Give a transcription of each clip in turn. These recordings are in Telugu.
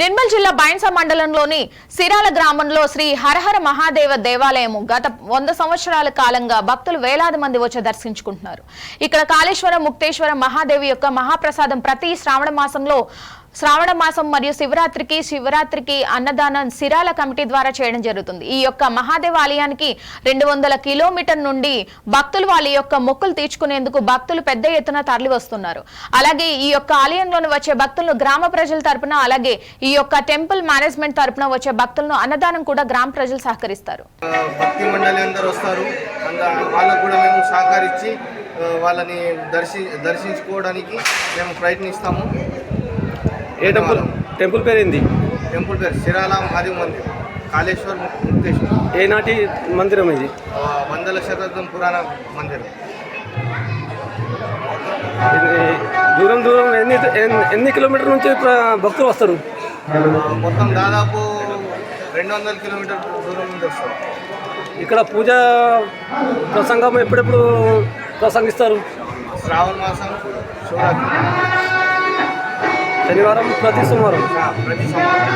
నిర్మల్ జిల్లా బైన్స మండలంలోని సిరాల గ్రామంలో శ్రీ హరహర మహాదేవ దేవాలయము గత వంద సంవత్సరాల కాలంగా భక్తులు వేలాది మంది వచ్చి దర్శించుకుంటున్నారు. ఇక్కడ కాళేశ్వర ముక్తేశ్వర మహాదేవి యొక్క మహాప్రసాదం ప్రతి శ్రావణ మాసంలో శ్రావణ మాసం మరియు శివరాత్రికి శివరాత్రికి అన్నదానం సిరాల కమిటీ ద్వారా చేయడం జరుగుతుంది. ఈ యొక్క మహాదేవ ఆలయానికి రెండు వందల కిలోమీటర్ నుండి భక్తులు వాళ్ళ యొక్క మొక్కులు తీర్చుకునేందుకు భక్తులు పెద్ద ఎత్తున తరలి వస్తున్నారు అలాగే ఈ యొక్క ఆలయంలోని వచ్చే భక్తులను గ్రామ ప్రజల తరపున అలాగే ఈ యొక్క టెంపుల్ మేనేజ్మెంట్ తరపున వచ్చే భక్తులను అన్నదానం కూడా గ్రామ ప్రజలు సహకరిస్తారు. భక్తి మండలి వస్తారు. వాళ్ళకు కూడా మేము సహకరించి వాళ్ళని దర్శి దర్శించుకోవడానికి మేము ప్రయత్నిస్తాము. ఏ టెంపుల్? టెంపుల్ పేరు ఏంది టెంపుల్ పేరు శిరాల మహాదేవ్ మందిర్ కాళేశ్వర్ ముక్తేశ్వర్. ఏ నాటి మందిరం ఇది? వందల శతాబ్దం పురాణ మందిరం. ఇది దూరం దూరం ఎన్ని ఎన్ని- కిలోమీటర్ నుంచి భక్తులు వస్తారు? మొత్తం దాదాపు రెండు వందల కిలోమీటర్ దూరం నుండి వస్తారు. ఇక్కడ పూజ ప్రసంగం ఎప్పుడెప్పుడు ప్రసంగిస్తారు? శ్రావణ మాసం శివరాత్రి. శనివారం ప్రతి సోమవారం ఆ, ప్రతి సంవత్సరం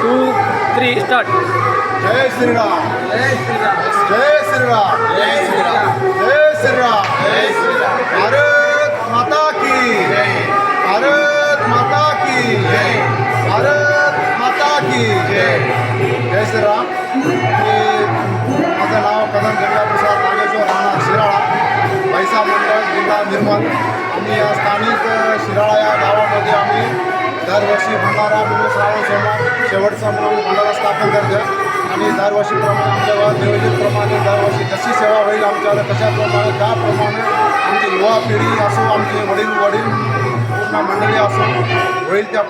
टू थ्री स्टार्ट जय श्री राम जय श्री राम जय श्री राम जय श्री राम जय श्री राम भारत माता की। जय भारत माता की। जय भारत माता की। जय जय श्री राम माझं नाव कदम गंगाप्रसाद नागेश्वर राणा शिराळा पैसा मंडल जिला निर्मल। आम्ही या स्थानिक शिराळा या गावामध्ये दरवर्षी भंडारा म्हणून श्रावण सोमवार शेवटचा म्हणून भंडारा स्थापन करतो आणि दरवर्षीप्रमाणे आमच्या गावात नियोजितप्रमाणे दरवर्षी कशी सेवा होईल आमच्याकडे कशाप्रमाणे त्याप्रमाणे आमची युवा पिढी असो आमचे वडील वडील पूर्ण मंडळी असो होईल त्या